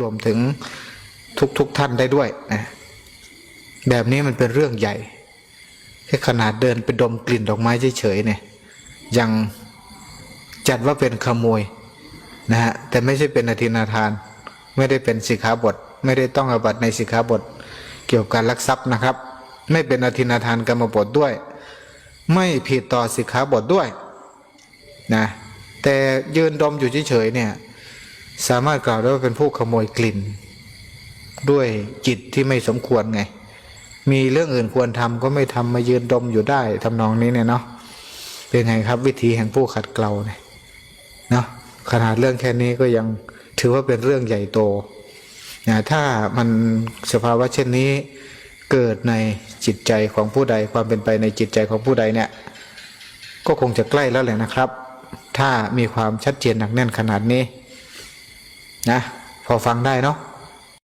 รวมถึงทุกๆทท่านได้ด้วยนะแบบนี้มันเป็นเรื่องใหญ่แค่ขนาดเดินไปดมกลิ่นดอกไม้เฉยๆเนี่ยยังจัดว่าเป็นขโมยนะฮะแต่ไม่ใช่เป็นอธินาทาน ไม่ได้เป็นสิกขาบท ไม่ได้ต้องอบัตในสิกขาบท เกี่ยวกับการลักทรัพย์นะครับ ไม่เป็นอธินาทานกรรมบทด้วย ไม่ผิดต่อสิกขาบทด้วยนะแต่ยืนดมอยู่เฉยๆเนี่ย สามารถกล่าวได้ว่าเป็นผู้ขโมยกลิ่น ด้วยจิตที่ไม่สมควรไง มีเรื่องอื่นควรทำก็ไม่ทำมายืนดมอยู่ได้ทำนองนี้เนี่ยเนาะเป็นไงครับ วิธีแห่งผู้ขัดเกลาเนี่ยเนาะขนาดเรื่องแค่นี้ก็ยังถือว่าเป็นเรื่องใหญ่โตนะถ้ามันสภาวะเช่นนี้เกิดในจิตใจของผู้ใดความเป็นไปในจิตใจของผู้ใดเนี่ย ก็คงจะใกล้แล้วแหละนะครับ ถ้ามีความชัดเจนหนักแน่นขนาดนี้ นะ พอฟังได้เนาะ